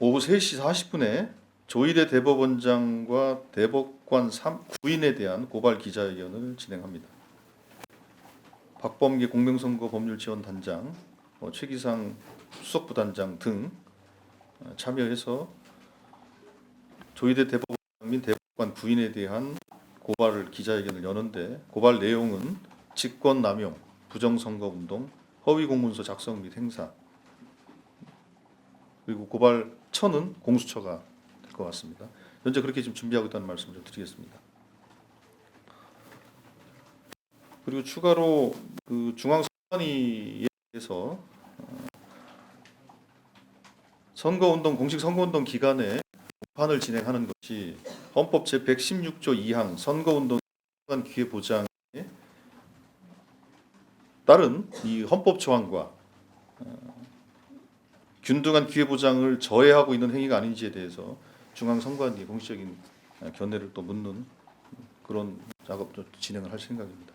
오후 3시 40분에 조희대 대법원장과 대법관 3, 9인에 대한 고발 기자회견을 진행합니다. 박범계 공명선거 법률지원단장, 어, 최기상 수석부단장 등 어, 참여해서 조희대 대법원 및 대법관 9인에 대한 고발을 기자회견을 여는데 고발 내용은 직권남용, 부정선거운동, 허위공문서 작성 및 행사 그리고 고발처는 공수처가 될 것 같습니다. 현재 그렇게 지금 준비하고 있다는 말씀을 좀 드리겠습니다. 그리고 추가로 그 중앙선관위에서 어, 선거운동 공식 선거운동 기간에 공판을 진행하는 것이 헌법 제 116조 2항 선거운동 기회 보장에 따른 이 헌법 조항과 어, 균등한 기회 보장을 저해하고 있는 행위가 아닌지에 대해서 중앙 선관위 공식적인 견해를 또 묻는 그런 작업도 진행을 할 생각입니다.